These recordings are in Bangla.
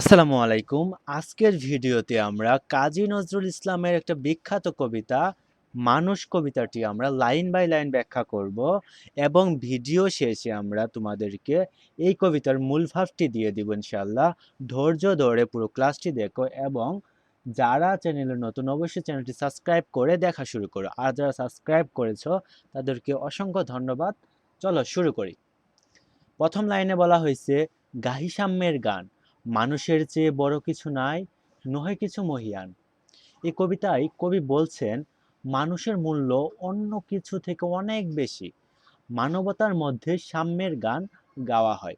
আসসালামু আলাইকুম। আজকের ভিডিওতে আমরা কাজী নজরুল ইসলামের একটা বিখ্যাত কবিতা, মানুষ কবিতাটি আমরা লাইন বাই লাইন ব্যাখ্যা করব এবং ভিডিও শেষে আমরা তোমাদেরকে এই কবিতার মূল ভাবটি দিয়ে দিব ইনশাল্লাহ ধৈর্য ধরে পুরো ক্লাসটি দেখো এবং যারা চ্যানেলে নতুন অবশ্যই চ্যানেলটি সাবস্ক্রাইব করে দেখা শুরু করো। আর যারা সাবস্ক্রাইব করেছ, তাদেরকে অসংখ্য ধন্যবাদ। চলো শুরু করি। প্রথম লাইনে বলা হয়েছে গাহি সাম্যের গান। মানুষের চেয়ে বড় কিছু নাই, নহে কিছু মহিয়ান। এই কবিতায় কবি বলছেন, মানুষের মূল্য অন্য কিছু থেকে অনেক বেশি। মানবতার মধ্যে সাম্যের গান গাওয়া হয়।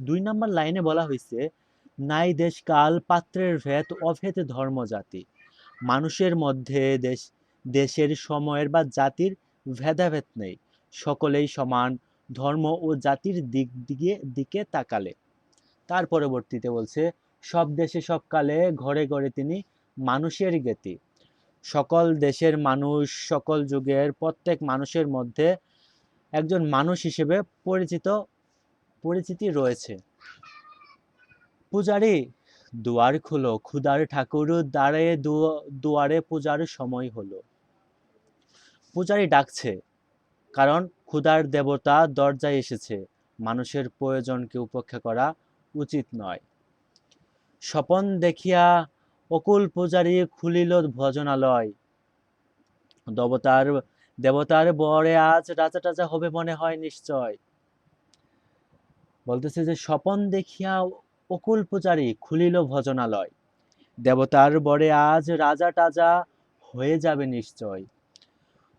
দুই নম্বর লাইনে বলা হয়েছে নাই দেশ কাল, পাত্রের ভেদ, অভেদ ধর্ম জাতি। মানুষের মধ্যে দেশ, দেশের সময়ের বা জাতির ভেদাভেদ নেই। সকলেই সমান, ধর্ম ও জাতির দিক দিকে দিকে তাকালে। তার পরবর্তীতে বলছে, সব দেশে সব কালে ঘরে ঘরে তিনি মানুষের জ্ঞাতি সকল দেশের মানুষ, সকল যুগের প্রত্যেক মানুষের মধ্যে একজন মানুষ হিসেবে পরিচিত, পরিচিতি রয়েছে। পূজারি, দুয়ার খুলো ক্ষুদার ঠাকুর দ্বারে দুয়ারে পূজার সময় হলো। পূজারি ডাকছে, কারণ ক্ষুধার দেবতা দরজায় এসেছে। মানুষের প্রয়োজনকে উপেক্ষা করা উচিত নয়। স্বপন দেখিয়া অকুল পূজারী খুলিল ভজনালয়। দেবতার দেবতার বরে আজ রাজা টাজা হবে মনে হয় নিশ্চয়। বলতেছে যে, স্বপন দেখিয়া অকুল পূজারী খুলিল ভজনালয়। দেবতার বরে আজ রাজা টাজা হয়ে যাবে নিশ্চয়।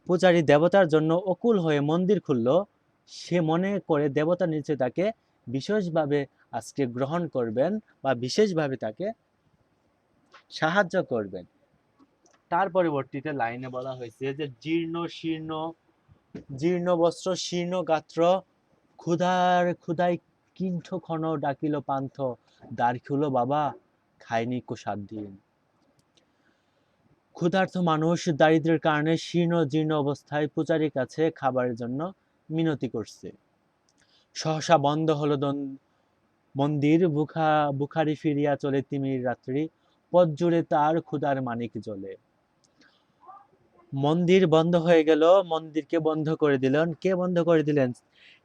পূজারী দেবতার জন্য অকুল হয়ে মন্দির খুলল। সে মনে করে দেবতা নিচে তাকে বিশেষভাবে আজকে গ্রহণ করবেন বা বিশেষভাবে তাকে সাহায্য করবেন। তার পরবর্তীতে লাইনে বলা হয়েছে যে জীর্ণ শীর্ণ জীর্ণ বস্ত্র শীর্ণ গাত্র ক্ষুধার ক্ষুধায় কিণ্ঠ ক্ষণ ডাকিল পান্থ খুলো বাবা খায়নি কো সাত দিন। ক্ষুধার্ত মানুষ দারিদ্র্যের কারণে শীর্ণ জীর্ণ অবস্থায় পূজারীর কাছে খাবারের জন্য মিনতি করছে। সহসা বন্ধ হলো দন- মন্দির, বুখা বুখারি ফিরিয়া চলে তিমির রাত্রি, পথ জুড়ে তার ক্ষুধার মানিক জ্বলে মন্দির বন্ধ হয়ে গেল, মন্দিরকে বন্ধ করে দিলেন। কে বন্ধ করে দিলেন?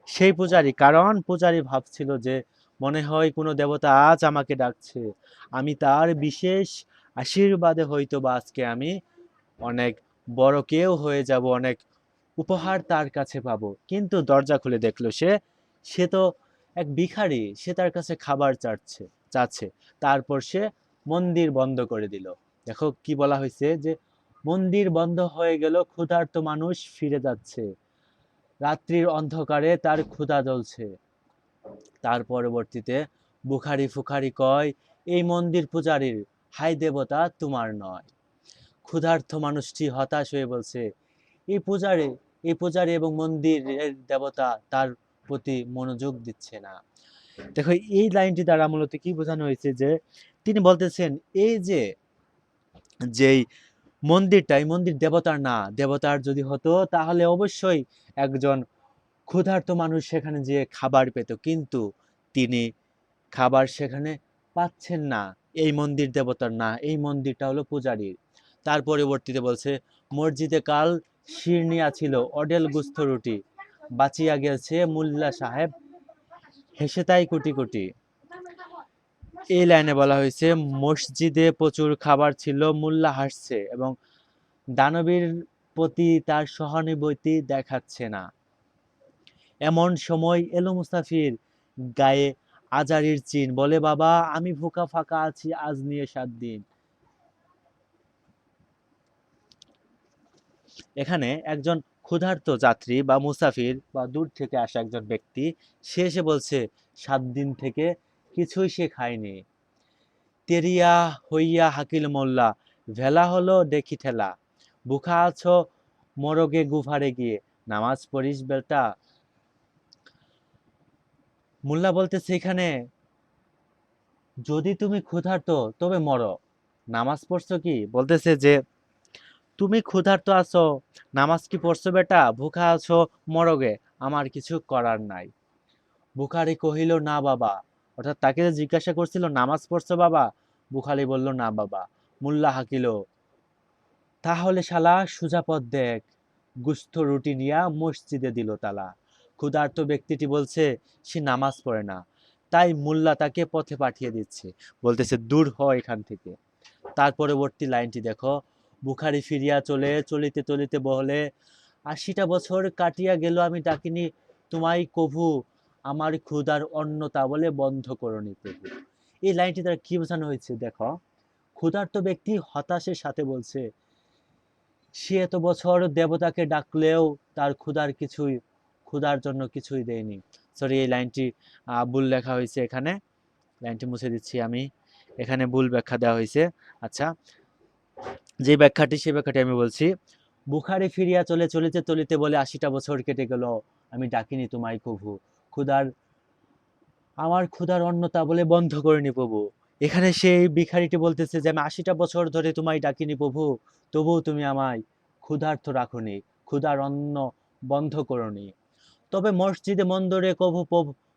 সেই পূজারী। কারণ পূজারী ভাবছিল যে, মনে হয় কোনো দেবতা আজ আমাকে ডাকছে। আমি তার বিশেষ আশীর্বাদে হয়তো বা আজকে আমি অনেক বড় কেউ হয়ে যাব, অনেক উপহার তার কাছে পাবো। কিন্তু দরজা খুলে দেখল সে সে তো এক ভিখারি, সে তার কাছে খাবার চাচ্ছে চাচ্ছে। তারপর সে মন্দির বন্ধ করে দিল। দেখো কি বলা হয়েছে যে, মন্দির বন্ধ হয়ে গেল, ক্ষুধার্ত মানুষ ফিরে যাচ্ছে। রাত্রির অন্ধকারে তার ক্ষুধা জ্বলছে। তার পরবর্তীতে বুখারি ফুখারি কয়, এই মন্দির পূজারীর হাই দেবতা, তোমার নয়। ক্ষুধার্ত মানুষটি হতাশ হয়ে বলছে, এই পূজারি, এই পূজারী এবং মন্দিরের দেবতা, তার প্রতি মনোযোগ দিচ্ছে না। দেখো, এই লাইনটি দ্বারা মূলত কি বোঝানো হয়েছে যে, তিনি বলতেছেন, এই যে, যেই মন্দিরটা, এই মন্দির দেবতার না, দেবতার যদি হতো, তাহলে অবশ্যই একজন ক্ষুধার্ত মানুষ সেখানে যেয়ে খাবার পেত। কিন্তু তিনি খাবার সেখানে পাচ্ছেন না। এই মন্দির দেবতার না, এই মন্দিরটা হলো পূজারীর। তার পরবর্তীতে বলছে, মসজিদে কাল শিরনিয়া ছিল, অডেল গুস্থ রুটি। বাঁচিয়া গেছে মুল্লা সাহেব। হেসে তাই কোটি কোটি। এই লাইনে বলা হয়েছে, মসজিদে প্রচুর খাবার ছিল, মুল্লা হাসছে এবং দানবীর প্রতি তার সহানুভূতি দেখাচ্ছে না। এমন সময় এলো মুস্তাফির গায়ে আজারির চিন, বলে, বাবা, আমি ভুকা ফাঁকা আছি, আজ নিয়ে সাত দিন। এখানে একজন ক্ষুধার্ত যাত্রী বা মুসাফির বা দূর থেকে আসা একজন ব্যক্তি, সে এসে বলছে, সাত দিন থেকে কিছুই সে খায়নি। তেরিয়া হইয়া হাকিল মোল্লা, ভেলা হলো দেখি ঠেলা। বুখা আছো মরগে গুফারে গিয়ে। নামাজ পড়িস বেটা। মোল্লা বলতেছে, এখানে যদি তুমি ক্ষুধার্ত, তবে মরো। নামাজ পড়ছো কি? বলতেছে যে তুমি ক্ষুধার্ত আছো, নামাজ কি পড়ছো বেটা? ভুখা আছো, মরগে। আমার কিছু করার নাই। বুখারি কহিল, না বাবা। অর্থাৎ তাকে যে জিজ্ঞাসা করছিল, নামাজ পড়ছো বাবা? বুখারি বলল, না বাবা। মুল্লা হাকিল, তাহলে শালা সুজাপদ দেখ। গুস্ত রুটি নিয়া মসজিদে দিল তালা। ক্ষুধার্ত ব্যক্তিটি বলছে, সে নামাজ পড়ে না। তাই মোল্লা তাকে পথে পাঠিয়ে দিচ্ছে। বলতেছে, দূর হ এখান থেকে। তার পরবর্তী লাইনটি দেখো বুখারি ফিরিয়া চলে, চলিতে চলিতে বলে, আশিটা বছর কাটিয়া গেল আমি ডাকিনি, তোমায় কভু, আমার ক্ষুধার অন্নতা বলে বন্ধ করনি প্রভু। এই লাইনটি দ্বারা কি বোঝানো হয়েছে? দেখো, ক্ষুধার্ত ব্যক্তি হতাশের সাথে বলছে, সে এত বছর দেবতাকে ডাকলেও তার ক্ষুধার কিছুই, ক্ষুধার জন্য কিছুই দেয়নি। সরি এই লাইনটি ভুল লেখা হয়েছে এখানে। লাইনটি মুছে দিচ্ছি আমি। এখানে ভুল ব্যাখ্যা দেওয়া হয়েছে। আচ্ছা যে ব্যাখ্যাটি সেই ব্যাখ্যাটি আমি বলছি। বুখারে ফিরিয়া চলে, চলিতে চলিতে বলে আশিটা বছর কেটে গেল, আমি ডাকিনি তোমায় প্রভু। ক্ষুধার আমার ক্ষুধার অন্নতা বলে বন্ধ করিনি প্রভু। এখানে সেই ভিখারিটি বলতেছে যে, আমি আশিটা বছর ধরে তোমায় ডাকিনি প্রভু, তবুও তুমি আমায় ক্ষুধার্ত রাখনি, ক্ষুধার অন্ন বন্ধ করনি। তবে মসজিদে মন্দরে কভু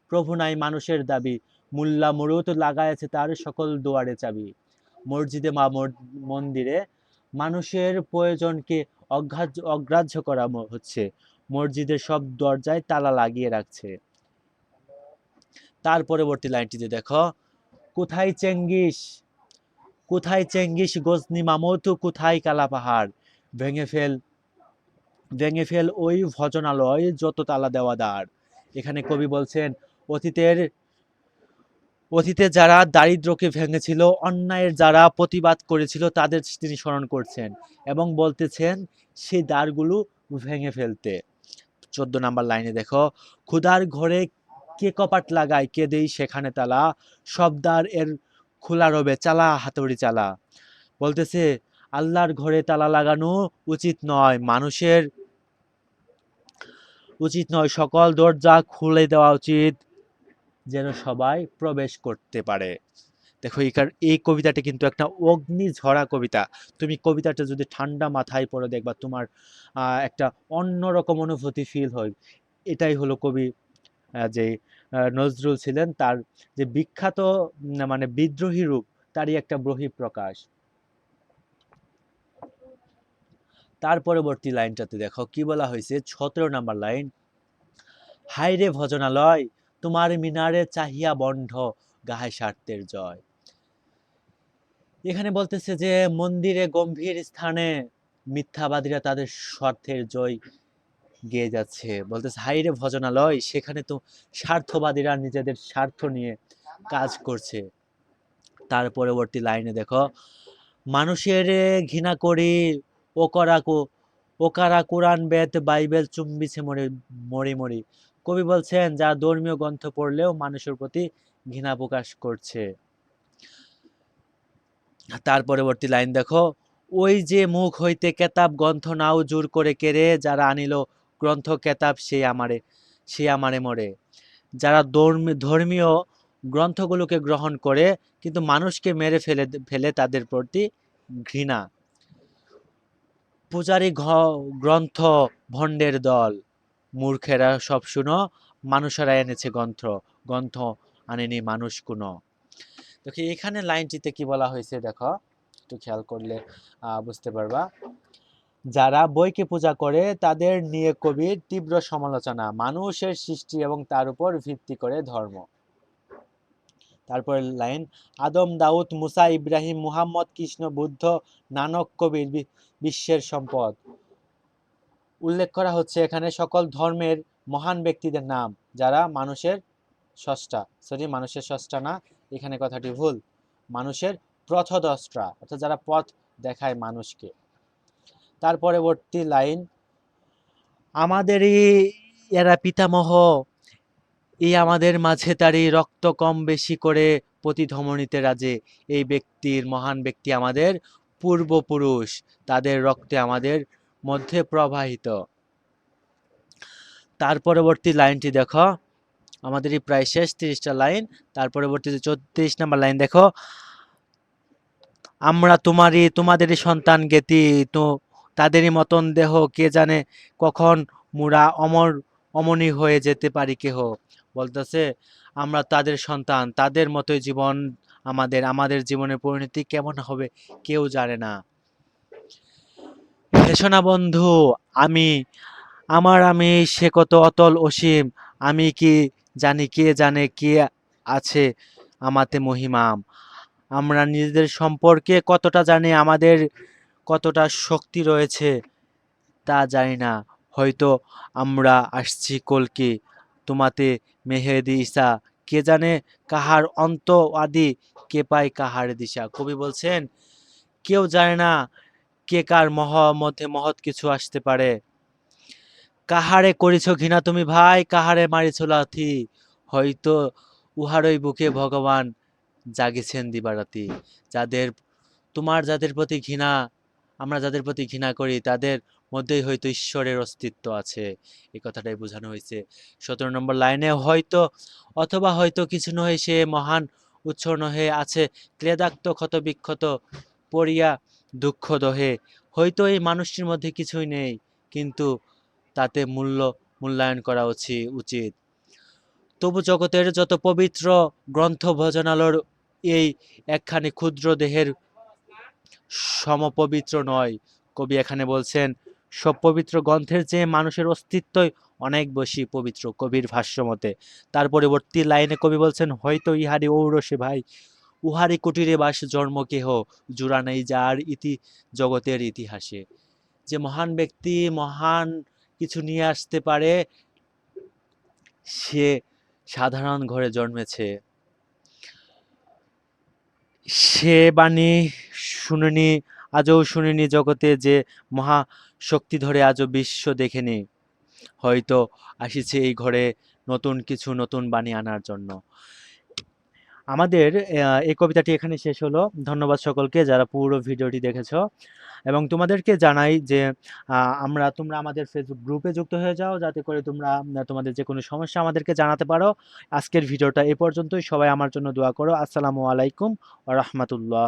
প্রভু- নাই মানুষের দাবি, মুল্লা মুরুত লাগাইছে তার সকল দুয়ারে চাবি। মসজিদে মা মন্দিরে মানুষের প্রয়োজনকে অগ্রাহ্য অগ্রাহ্য করা হচ্ছে। মসজিদের সব দরজায় তালা লাগিয়ে রাখছে। তার পরবর্তী লাইনটিতে দেখো, কোথায় চেঙ্গিস? কোথায় চেঙ্গিস গজনি মামতু? কোথায় কালা পাহাড়? ভেঙে ফেল ভেঙে ফেল ওই ভজনালয় যত তালা দেওয়া দ্বার এখানে কবি বলছেন, অতীতের অতীতে যারা দারিদ্রকে ভেঙেছিল, অন্যায়ের যারা প্রতিবাদ করেছিল, তাদের তিনি স্মরণ করছেন এবং বলতেছেন সেই দ্বারগুলো ভেঙে ফেলতে। চোদ্দ নাম্বার লাইনে দেখো, ক্ষুধার ঘরে কে কপাট লাগায়? কে দেই সেখানে তালা? সব দ্বার এর খোলা রবে, চালা, হাতুড়ি চালা। বলতেছে, আল্লাহর ঘরে তালা লাগানো উচিত নয়, মানুষের উচিত নয়, সকল দরজা খুলে দেওয়া উচিত। যেন সবাই প্রবেশ করতে পারে। দেখো এইখার এই কবিতাটা কিন্তু একটা অগ্নি ঝরা কবিতা। তুমি কবিতাটা যদি ঠান্ডা মাথায় পড়ে দেখবা, তোমার একটা অন্যরকম অনুভূতি ফিল হয়। এটাই হলো কবি যে নজরুল ছিলেন, তার যে বিখ্যাত মানে বিদ্রোহী রূপ, তারই একটা ব্রহী প্রকাশ। তার পরবর্তী লাইনটাতে দেখো, কি বলা হয়েছে? সতেরো নাম্বার লাইন হাইরে ভজনালয় তোমার মিনারে চাহিয়া বন্ধ গাহে স্বার্থের জয়। এখানে বলতেছে যে, মন্দিরে গম্ভীর স্থানে মিথ্যাবাদীরা তাদের স্বার্থের জয় গেয়ে যাচ্ছে। বলতেছে হাইরে ভজনালয়, সেখানে তো স্বার্থবাদীরা নিজেদের স্বার্থ নিয়ে কাজ করছে। তার পরবর্তী লাইনে দেখো, মানুষের ঘৃণা করি ওকরা কো- ওকারা কোরআন বেদ, বাইবেল চুম্বিছে মরে, মরি মরি। কবি বলছেন, যা ধর্মীয় গ্রন্থ পড়লেও মানুষের প্রতি ঘৃণা প্রকাশ করছে। তার পরবর্তী লাইন দেখো, ওই যে মুখ হইতে কেতাব গ্রন্থ নাও জোর করে কেড়ে, যারা আনিল গ্রন্থ কেতাব সে আমারে সে আমারে মরে। যারা ধর্মী- ধর্মীয় গ্রন্থগুলোকে গ্রহণ করে, কিন্তু মানুষকে মেরে ফেলে ফেলে তাদের প্রতি ঘৃণা। পূজারী গ্রন্থ ভণ্ডের দল। মূর্খেরা সব শুনো মানুষেরা এনেছে গ্রন্থ গ্রন্থ আনেনি মানুষ কোনো। দেখো, এখানে লাইনটিতে কি বলা হয়েছে দেখো, একটু খেয়াল করলে বুঝতে পারবা। যারা বইকে পূজা করে, তাদের নিয়ে কবির তীব্র সমালোচনা, মানুষের সৃষ্টি এবং তার উপর ভিত্তি করে ধর্ম। তারপরে line, Adam, Daud, Musa, Ibrahim, Muhammad, Krishna, Buddha, Nanak, Kabir বিশ্বের সম্পদ। উল্লেখ করা হচ্ছে এখানে সকল ধর্মের মহান ব্যক্তিদের নাম, যারা মানুষের স্রষ্টা সরি, মানুষের স্রষ্টা না, এখানে কথাটি ভুল। মানুষের প্রথদ্রষ্টা অর্থাৎ যারা পথ দেখায় মানুষকে। তার পরবর্তী লাইন, আমাদেরই এরা পিতামহ, এই আমাদের মাঝে তারই রক্ত কম বেশি করে প্রতিধমনীতে রাজে। এই ব্যক্তির মহান ব্যক্তি আমাদের পূর্বপুরুষ, তাদের রক্তে আমাদের মধ্যে প্রবাহিত। তার পরবর্তী লাইনটি দেখো। আমাদের এই প্রায় শেষ তিরিশটা লাইন। তার পরবর্তী যে চৌত্রিশ নাম্বার লাইন দেখো। আমরা তোমারই, তোমাদেরই সন্তান গেতি, তো তাদেরই মতন দেহ, কে জানে কখন মুরা অমর, অমনি হয়ে যেতে পারি কেহ? বলতেছে, আমরা তাদের সন্তান, তাদের মতোই জীবন আমাদের আমাদের জীবনের পরিণতি কেমন হবে কেউ জানে না। হেসো বন্ধু, আমি, আমার আমি সে কত অতল অসীম, আমি কি জানি কে জানে কে আছে আমাতে মহিমাম। আমরা নিজেদের সম্পর্কে কতটা জানি, আমাদের কতটা শক্তি রয়েছে তা জানি না। হয়তো আমরা আসছি কলকি, তোমাতে মেহেদি ইসা কে জানে কাহার অন্ত আদি কে পায় কাহার দিশা। কবি বলছেন, কেউ জানে না কে কার মহ মধ্যে মহৎ কিছু আসতে পারে? কাহারে করিছ ঘৃণা তুমি ভাই? কাহারে মারিছ লাথি? হয়তো উহারই বুকে ভগবান জাগিছেন দিবারাতি। যাদের, তোমার যাদের প্রতি ঘৃণা, আমরা যাদের প্রতি ঘৃণা করি, তাদের মধ্যেই হয়তো ঈশ্বরের অস্তিত্ব আছে। এই কথাটাই বোঝানো হয়েছে। সতেরো নম্বর লাইনে, হয়তো অথবা হয়তো কিছু নহে সে মহান উৎস নহে আছে, ক্লেদাক্ত ক্ষত বিক্ষত পড়িয়া দুঃখ দহে। হয়তো এই মানুষটির মধ্যে কিছুই নেই, কিন্তু তাতে মূল্য মূল্যায়ন করা উচিত। তবু জগতের যত পবিত্র গ্রন্থ ভজনালর এই একখানি ক্ষুদ্র দেহের সমপবিত্র নয়। কবি এখানে বলছেন, সব পবিত্র গ্রন্থের চেয়ে মানুষের অস্তিত্বই অনেক বেশি পবিত্র কবির ভাষ্য মতে তার পরবর্তী লাইনে কবি বলছেন, হয়তো ইহারি ঔরসে ভাই উহারি কুটিরে বাস, জন্ম কেহ, জুড়া নেই যার ইতি, জগতের ইতিহাসে। যে মহান ব্যক্তি, মহান কিছু নিয়ে আসতে পারে, সে সাধারণ ঘরে জন্মেছে। সে বাণী শুনিনি, আজও শুনিনি জগতে যে মহা শক্তি ধরে আজও বিশ্ব দেখেনি। হয়তো আসিছে এই ঘরে নতুন কিছু, নতুন বাণী আনার জন্য। আমাদের এই কবিতাটি এখানে শেষ হলো। ধন্যবাদ সকলকে যারা পুরো ভিডিওটি দেখেছ। এবং তোমাদেরকে জানাই যে আমরা, তোমরা আমাদের ফেসবুক গ্রুপে যুক্ত হয়ে যাও। যাতে করে তোমরা তোমাদের যে কোনো সমস্যা আমাদেরকে জানাতে পারো। আজকের ভিডিওটা এ পর্যন্তই। সবাই আমার জন্য দোয়া করো। আসসালামু আলাইকুম ও রাহমাতুল্লাহ।